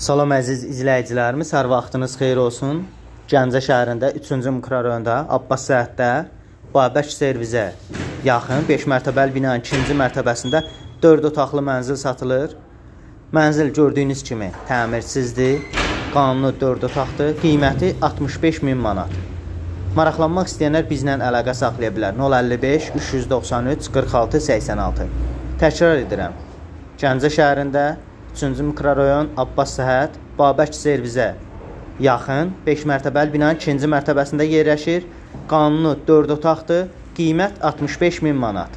Salam əziz izləyicilərimiz, hər vaxtınız xeyir olsun. Gəncə şəhərində 3-cü mikrorayonda Abbas Səhətdə Babək servizə yaxın 5 mərtəbəli binanın 2-ci mərtəbəsində 4 otaqlı mənzil satılır. Mənzil gördüyünüz kimi təmirsizdir. Qanunu 4 otaqdır. Qiyməti 65 min manat. Maraqlanmaq istəyənlər bizlə əlaqə saxlaya bilər. 055 393 46 86. Təkrar edirəm. Gəncə şəhərində 3-cü mikrorayon Abbas Səhət Babək servizə yaxın 5 mərtəbəli binanın 2-ci mərtəbəsində yerləşir. Qanunu 4 otaqdır. Qiymət 65 min manat.